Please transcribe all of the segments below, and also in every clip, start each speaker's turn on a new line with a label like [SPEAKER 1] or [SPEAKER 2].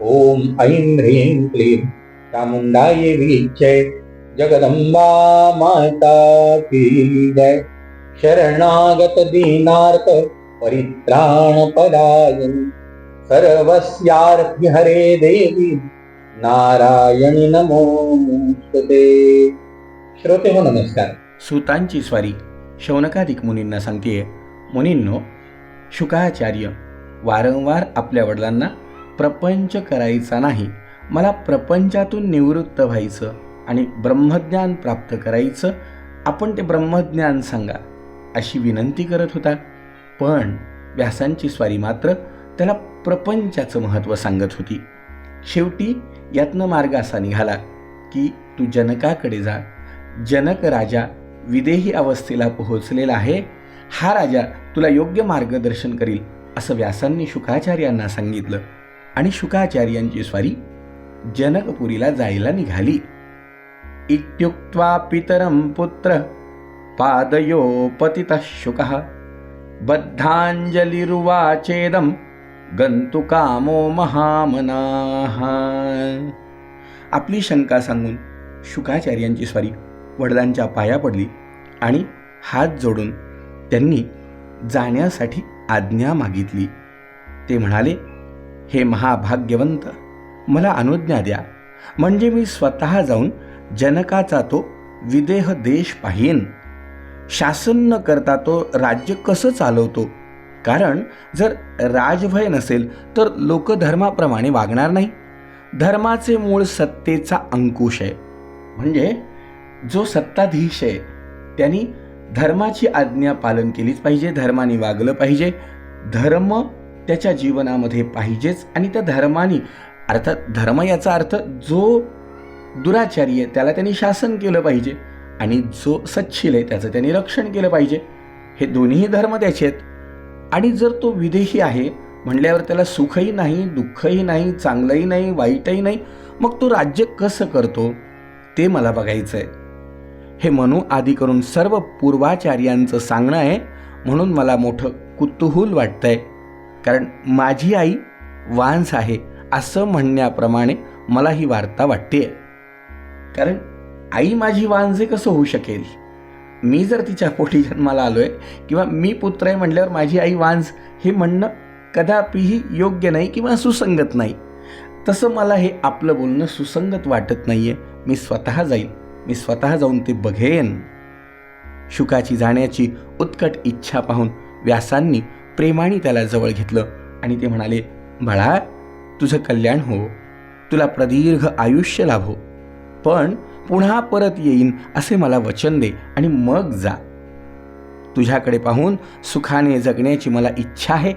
[SPEAKER 1] ॐ ऐं ह्रीं क्लीं चामुंडाय वीक्षे जगदंबा माता की जय। शरणागत दीनार्थ परित्राण पदायन हरे देवी नारायणी नमोस्तुते श्रोते हो नमस्कार।
[SPEAKER 2] सुतांची स्वारी शौनकादिक मुनींना सांगतेय मुनींनो शुकाचार्य वारंवार आपल्या वडिलांना प्रपंच करायचा नाही. मला प्रपंचातून निवृत्त व्हायचं आणि ब्रह्मज्ञान प्राप्त करायचं. आपण ते ब्रह्मज्ञान सांगा अशी विनंती करत होता. पण व्यासांची स्वारी मात्र त्याला प्रपंचाचं महत्त्व सांगत होती. शेवटी यातनं मार्ग असा निघाला की तू जनकाकडे जा. जनक राजा विदेही अवस्थेला पोहोचलेला आहे. हा राजा तुला योग्य मार्गदर्शन करील असं व्यासांनी शुकाचार्यांना सांगितलं. आणि शुकाचार्यांची स्वारी जनकपुरीला जायला निघाली. इत्युक्त्वा पितरं पुत्र पादयो पतितः शुकः बद्धाञ्जलिरुवाचेदं गन्तुकामो महामनाः. आपली शंका सांगून शुकाचार्यांची स्वारी वडिलांच्या पाया पडली आणि हात जोडून त्यांनी जाण्यासाठी आज्ञा मागितली. ते म्हणाले हे महाभाग्यवंत मला अनुज्ञा द्या. म्हणजे मी स्वतः जाऊन जनकाचा तो विदेह देश पाहीन. शासन न करता तो राज्य कसं चालवतो? कारण जर राजभय नसेल तर लोक धर्माप्रमाणे वागणार नाही. धर्माचे मूळ सत्तेचा अंकुश आहे. म्हणजे जो सत्ताधीश आहे त्यांनी धर्माची आज्ञा पालन केलीच पाहिजे धर्माने वागलं पाहिजे. धर्म त्याच्या जीवनामध्ये पाहिजेच आणि त्या धर्माने अर्थात धर्म याचा अर्थ जो दुराचारी आहे त्याला त्यांनी शासन केलं पाहिजे आणि जो सच्छील आहे त्याचं त्यांनी रक्षण केलं पाहिजे. हे दोन्ही धर्म त्याचे आहेत. आणि जर तो विदेही आहे म्हणल्यावर त्याला सुखही नाही दुःखही नाही चांगलंही नाही वाईटही नाही मग तो राज्य कसं करतो ते मला बघायचं आहे. हे मनू आदी करून सर्व पूर्वाचार्यांचं सांगणं आहे म्हणून मला मोठं कुतूहूल वाटतंय. कारण माझी आई वांस आहे असं म्हणण्याप्रमाणे मला ही वार्ता वाटते कारण आई माझी वांजे कसं होऊ शकेल? मी जर तिच्या पोटी जन्माला आलो आहे किंवा मी पुत्र आहे म्हटल्यावर माझी आई वांस हे म्हणणं कदापिही योग्य नाही किंवा सुसंगत नाही. तसं मला हे आपलं बोलणं सुसंगत वाटत नाही आहे मी स्वतः जाईन. मी स्वतः जाऊन ते बघेन. शुकाची जाण्याची उत्कट इच्छा पाहून व्यासांनी प्रेमाने त्याला जवळ घेतलं आणि ते म्हणाले बाळा तुझं कल्याण हो. तुला प्रदीर्घ आयुष्य लाभो. पण पुन्हा परत येईन असे मला वचन दे आणि मग जा. तुझ्याकडे पाहून सुखाने जगण्याची मला इच्छा आहे.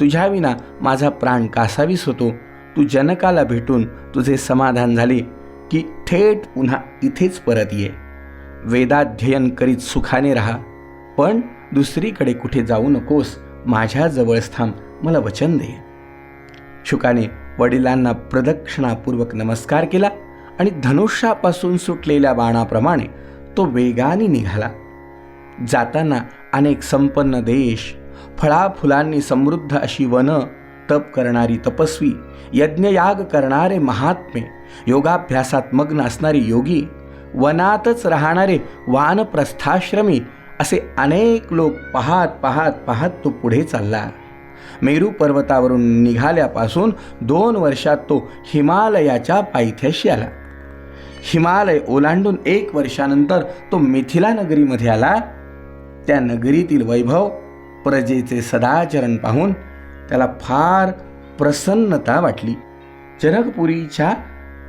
[SPEAKER 2] तुझ्याविना माझा प्राण कासावीस होतो. तू जनकाला भेटून तुझे समाधान झाले की थेट पुन्हा इथेच परत ये. वेदाध्ययन करीत सुखाने राहा. पण दुसरीकडे कुठे जाऊ नकोस. माझ्याजवळच थांब मला वचन दे. शुकाने वडिलांना प्रदक्षिणापूर्वक नमस्कार केला आणि धनुष्यापासून सुटलेल्या बाणाप्रमाणे तो वेगाने निघाला. जाताना अनेक संपन्न देश फळाफुलांनी समृद्ध अशी वन तप करणारी तपस्वी यज्ञयाग करणारे महात्मे योगाभ्यासात मग्न असणारे योगी वनातच राहणारे वानप्रस्थाश्रमी असे अनेक लोक पाहत पाहत पाहत तो पुढे चालला. मेरू पर्वतावरून निघाल्यापासून दोन वर्षात तो हिमालयाच्या पायथ्याशी आला. हिमालय ओलांडून एक वर्षानंतर तो मिथिला नगरीमध्ये आला. त्या नगरीतील वैभव प्रजेचे सदाचरण पाहून त्याला फार प्रसन्नता वाटली. जनकपुरीच्या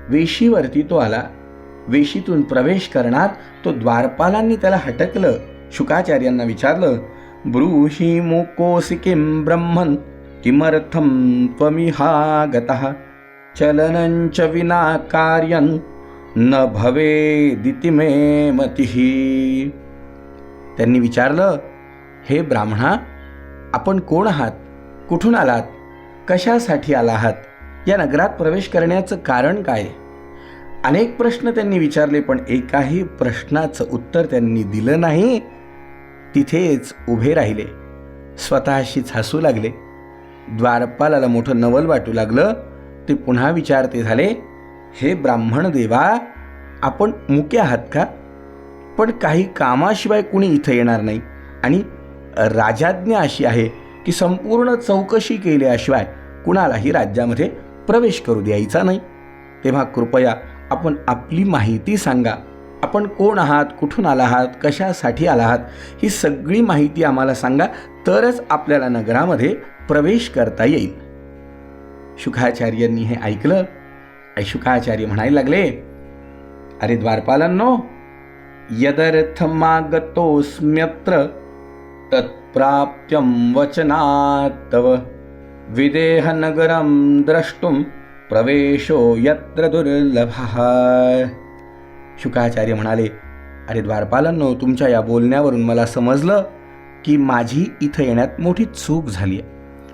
[SPEAKER 2] वेशीवरती तो आला. वेशीतून प्रवेश करणार तो द्वारपालांनी त्याला हटकलं. शुकाचार्यांना विचारलं ब्रूहि मुकोऽसि किं ब्रह्मन् किमर्थं त्वमिहागतः चलनंच विना कार्यं न भवेदिति मे मतिः। त्यांनी विचारलं हे ब्राह्मणा आपण कोण आहात? कुठून आलात? कशासाठी आला आहात? या नगरात प्रवेश करण्याचं कारण काय? अनेक प्रश्न त्यांनी विचारले पण एकाही प्रश्नाचं उत्तर त्यांनी दिलं नाही. तिथेच उभे राहिले. स्वतःशीच हसू लागले. द्वारपालाला मोठं नवल वाटू लागलं. ते पुन्हा विचारते झाले हे ब्राह्मण देवा आपण मुके आहात का? पण काही कामाशिवाय कुणी इथं येणार नाही. आणि राजाज्ञा अशी आहे की संपूर्ण चौकशी केल्याशिवाय कुणालाही राज्यामध्ये प्रवेश करू द्यायचा नाही. तेव्हा कृपया आपण आपली माहिती सांगा. आपण कोण आहात कुठून आला आहात कशासाठी आला आहात ही सगळी माहिती आम्हाला सांगा तरच आपल्याला नगरामध्ये प्रवेश करता येईल. शुकाचार्यांनी हे ऐकलं. शुकाचार्य म्हणायला लागले अरे द्वारपालांनो यदर्थमागतोऽस्म्यत्र तत्प्राप्त्यं वचनात् तव विदेहनगरं द्रष्टुं प्रवेशो यत्र दुर्लभः। शुकाचार्य म्हणाले अरे द्वारपालांनो तुमच्या या बोलण्यावरून मला समजलं की माझी इथं येण्यात मोठी चूक झाली आहे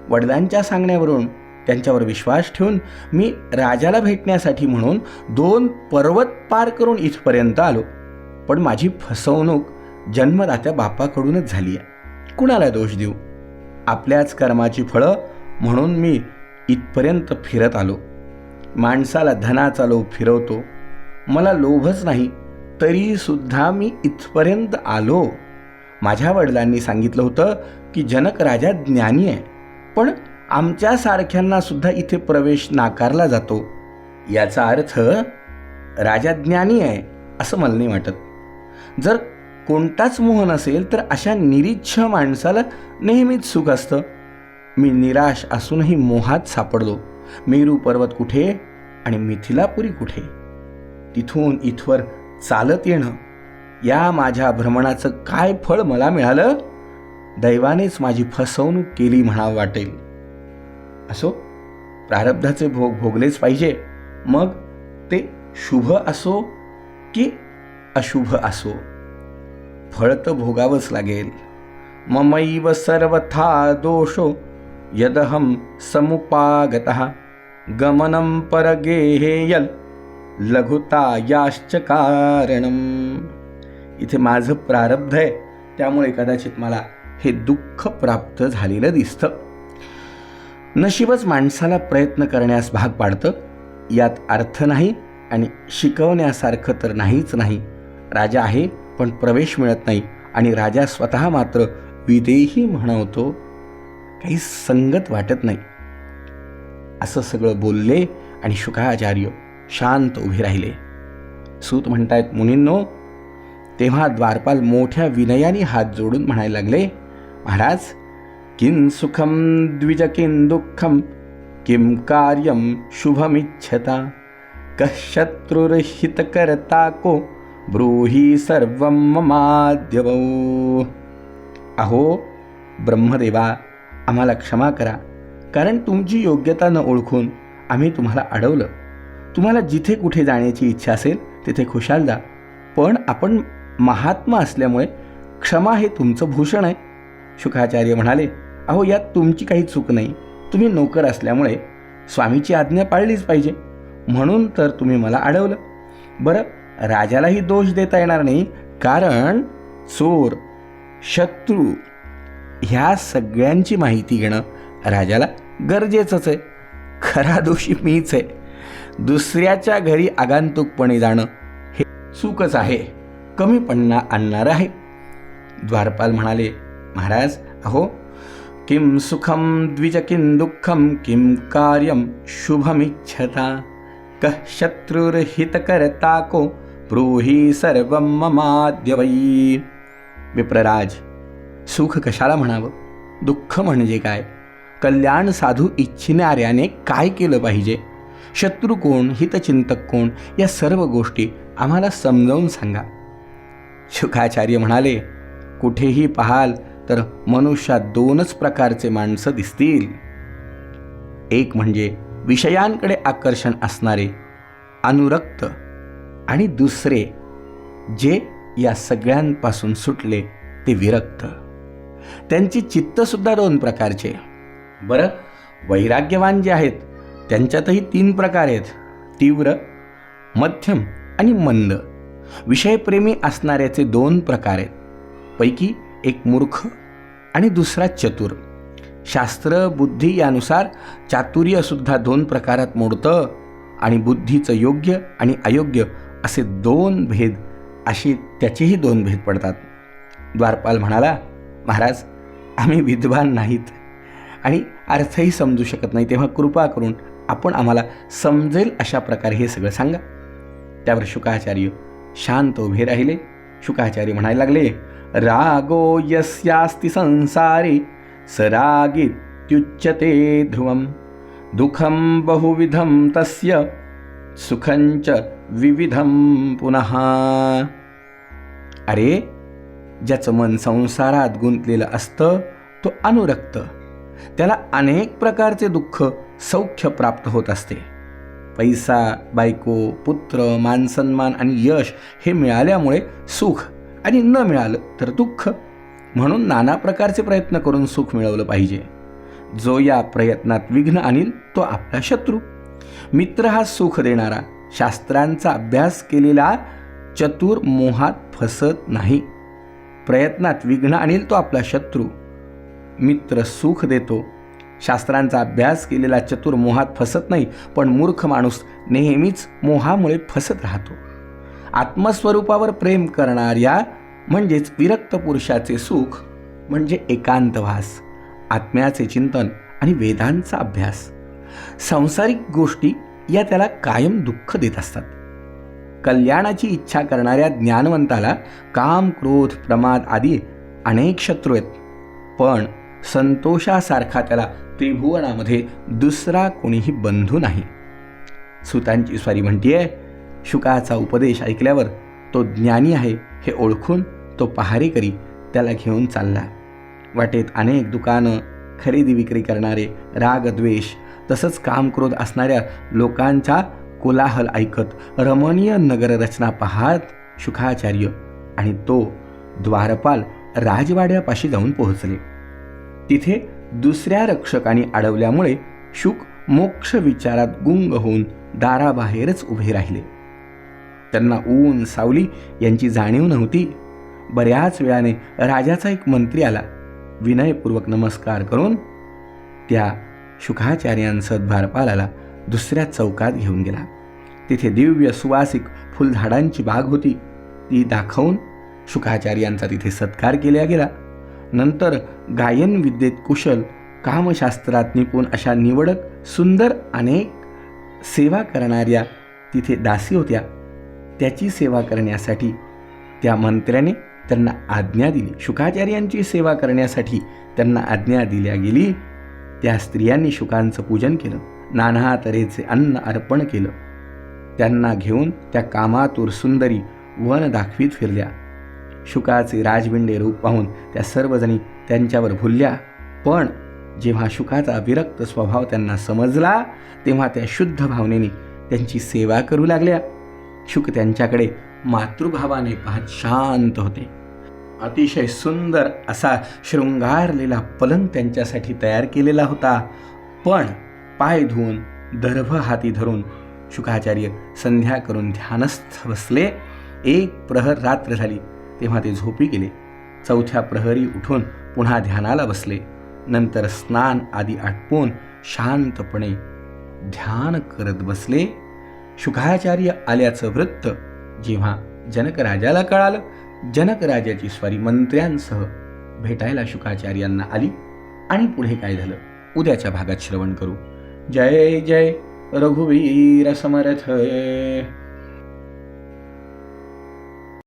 [SPEAKER 2] वडिलांच्या सांगण्यावरून त्यांच्यावर विश्वास ठेवून मी राजाला भेटण्यासाठी म्हणून दोन पर्वत पार करून इथपर्यंत आलो. पण माझी फसवणूक जन्मदात्या बापाकडूनच झाली आहे कुणाला दोष देऊ? आपल्याच कर्माची फळं म्हणून मी इथपर्यंत फिरत आलो. माणसाला धनाचा लोभ फिरवतो. मला लोभच नाही तरी सुद्धा मी इथपर्यंत आलो. माझ्या वडिलांनी सांगितलं होतं की जनक राजा ज्ञानी आहे पण आमच्यासारख्यांना सुद्धा इथे प्रवेश नाकारला जातो. याचा अर्थ राजा ज्ञानी आहे असं मला नाही वाटत. जर कोणताच मोह नसेल तर अशा निरीच्छ माणसाला नेहमीच सुख असतं. मी निराश असूनही मोहात सापडलो. मेरू पर्वत कुठे आणि मिथिलापुरी कुठे? तिथून इथवर चालत येणं या माझ्या भ्रमणाचं काय फळ मला मिळालं? दैवानेच माझी फसवणूक केली म्हणावं वाटेल. असो प्रारब्धाचे भोग भोगलेच पाहिजे. मग ते शुभ असो की अशुभ असो? फळ तर भोगावंच लागेल. ममैव सर्वथा दोषो यदहं समुपागत गमनं परगेहेयल लघुता याश्च कारणम. इथे माझं प्रारब्ध आहे त्यामुळे कदाचित मला हे दुःख प्राप्त झालेलं दिसतं. नशीबच माणसाला प्रयत्न करण्यास भाग पाडतं यात अर्थ नाही आणि शिकवण्यासारखं तर नाहीच नाही. राजा आहे पण प्रवेश मिळत नाही आणि राजा स्वतः मात्र विदेही म्हणवतो काही संगत वाटत नाही. असं सगळं बोलले आणि शुकाचार्य शांत उभे राहिले. सूत म्हणतायत मुनींनो तेव्हा द्वारपाल मोठ्या विनयाने हात जोडून म्हणायला लागले महाराज किं सुखम द्विज किं दुःखम किं कार्यम शुभमिच्छता कशत्रुरहितकर्ता को ब्रूही सर्व ममाद्यवो. अहो ब्रह्मदेवा आम्हाला क्षमा करा कारण तुमची योग्यता न ओळखून आम्ही तुम्हाला अडवलं. तुम्हाला जिथे कुठे जाण्याची इच्छा असेल तिथे खुशाल जा. पण आपण महात्मा असल्यामुळे क्षमा हे तुमचं भूषण आहे. शुकाचार्य म्हणाले अहो यात तुमची काही चूक नाही. तुम्ही नोकर असल्यामुळे स्वामीची आज्ञा पाळलीच पाहिजे. म्हणून तर तुम्ही मला अडवलं. बरं राजालाही दोष देता येणार नाही कारण चोर शत्रू ह्या सगळ्यांची माहिती घेणं राजाला गरजेचंच आहे. खरा दोषी मीच आहे. दुसऱ्याच्या घरी आगांतुकपणे जाणं हे चूकच आहे. कमीपणा आणणार आहे. द्वारपाल म्हणाले महाराज अहो किं सुखम द्विज किम दुःखम किं कार्यम शुभमिच्छता. कः शत्रुर्हितकर्ता को ब्रूही सर्व ममाद्य वै. विप्रराज सुख कशाला म्हणावं? दुःख म्हणजे काय? कल्याण साधू इच्छिणाऱ्याने काय केलं पाहिजे? शत्रू कोण हितचिंतक कोण या सर्व गोष्टी आम्हाला समजावून सांगा. शुकाचार्य म्हणाले कुठेही पाहाल तर मनुष्यात दोनच प्रकारचे माणसं दिसतील. एक म्हणजे विषयांकडे आकर्षण असणारे अनुरक्त आणि दुसरे जे या सगळ्यांपासून सुटले ते विरक्त. त्यांची चित्तसुद्धा दोन प्रकारचे. बरं वैराग्यवान जे आहेत त्यांच्यातही तीन प्रकार आहेत. तीव्र मध्यम आणि मंद. विषयप्रेमी असणाऱ्याचे दोन प्रकार आहेत. पैकी एक मूर्ख आणि दुसरा चतुर. शास्त्र बुद्धी यानुसार चातुर्यसुद्धा दोन प्रकारात मोडतं आणि बुद्धीचं योग्य आणि अयोग्य असे दोन भेद असे त्याचेही दोन भेद पडतात. द्वारपाल म्हणाला महाराज आम्ही विद्वान नाहीत आणि अर्थही समजू शकत नाही तेव्हा कृपा करून आपण आम्हाला समजेल अशा प्रकारे हे सगळं सांगा. त्यावर शुकाचार्य शांत उभे राहिले. शुकाचार्य म्हणायला लागले रागो यस्यास्ति संसारे सरागित्युच्यते ध्रुवं दुःखं बहुविधं तस्य सुखंच विविधं पुनः। अरे ज्याचं मन संसारात गुंतलेलं असतं तो अनुरक्त. त्याला अनेक प्रकारचे दुःख सौख्य प्राप्त होत असते. पैसा बायको पुत्र मानसन्मान आणि यश हे मिळाल्यामुळे सुख आणि न मिळालं तर दुःख. म्हणून नाना प्रकारचे प्रयत्न करून सुख मिळवलं पाहिजे. जो या प्रयत्नात विघ्न आणील तो आपला शत्रू. मित्र हा सुख देणारा शास्त्रांचा अभ्यास केलेला चतुर मोहात फसत नाही. प्रयत्नात विघ्न आणील तो आपला शत्रू. मित्र सुख देतो शास्त्रांचा अभ्यास केलेला चतुर मोहात फसत नाही पण मूर्ख माणूस नेहमीच मोहामुळे फसत राहतो. आत्मस्वरूपावर प्रेम करणाऱ्या म्हणजेच विरक्त पुरुषाचे सुख म्हणजे एकांतवास आत्म्याचे चिंतन आणि वेदांचा अभ्यास. सांसारिक गोष्टी या त्याला कायम दुःख देत असतात. कल्याणाची इच्छा करणाऱ्या ज्ञानवंताला काम क्रोध प्रमाद आदी अनेक शत्रू आहेत. पण संतोषासारखा त्याला त्रिभुवनामध्ये दुसरा कोणीही बंधू नाही. सुतांची स्वारी म्हणतीये शुकाचा उपदेश ऐकल्यावर तो ज्ञानी आहे हे ओळखून तो पहारेकरी त्याला घेऊन चालला. वाटेत अनेक दुकानं खरेदी विक्री करणारे राग द्वेष तसंच कामक्रोध असणाऱ्या लोकांचा कोलाहल ऐकत रमणीय नगररचना पाहत शुखाचार्य आणि तो द्वारपाल राजवाड्यापाशी जाऊन पोहोचले. तिथे दुसऱ्या रक्षकाने अडवल्यामुळे शुक मोक्ष विचारात गुंग होऊन दाराबाहेरच उभे राहिले. त्यांना ऊन सावली यांची जाणीव नव्हती. बऱ्याच वेळाने राजाचा एक मंत्री आला. विनयपूर्वक नमस्कार करून त्या शुकाचार्यांसह द्वारपालाला दुसऱ्या चौकात घेऊन गेला. तिथे दिव्य सुवासिक फुलझाडांची बाग होती. ती दाखवून शुकाचार्यांचा तिथे सत्कार केला गेला. नंतर गायन विद्येत कुशल कामशास्त्रात निपुण अशा निवडक सुंदर अनेक सेवा करणाऱ्या तिथे दासी होत्या. त्याची सेवा करण्यासाठी त्या मंत्र्याने त्यांना आज्ञा दिली. शुकाचार्यांची सेवा करण्यासाठी त्यांना आज्ञा दिल्या गेली. त्या स्त्रियांनी शुकांचं पूजन केलं. नाना तऱ्हेचे अन्न अर्पण केलं. त्यांना घेऊन त्या कामातूर सुंदरी वन दाखवीत फिरल्या. शुकाचे राजविंडे रूप पाहून त्या सर्वजणी त्यांच्यावर भुलल्या. पण जेव्हा शुकाचा विरक्त स्वभाव त्यांना समजला तेव्हा त्या शुद्ध भावनेने त्यांची सेवा करू लागल्या. शुक त्यांच्याकडे मातृभावाने पाहत शांत होते. अतिशय सुंदर असा शृंगारलेला पलंग त्यांच्यासाठी तयार केलेला होता. पण पाय धुवून दर्भ हाती धरून शुकाचार्य संध्या करून ध्यानस्थ बसले. एक प्रहर रात्र झाली. तेव्हा ते झोपी गेले. चौथ्या प्रहरी उठून पुन्हा ध्यानाला बसले. नंतर स्नान आदी आटपून शांतपणे ध्यान करत बसले. शुकाचार्य आल्याचं वृत्त जेव्हा जनकराजाला कळालं जनकराजाची स्वारी मंत्र्यांसह भेटायला शुकाचार्यांना आली. आणि पुढे काय झालं? उद्याच्या भागात श्रवण करू. जय जय रघुवीर समर्थ.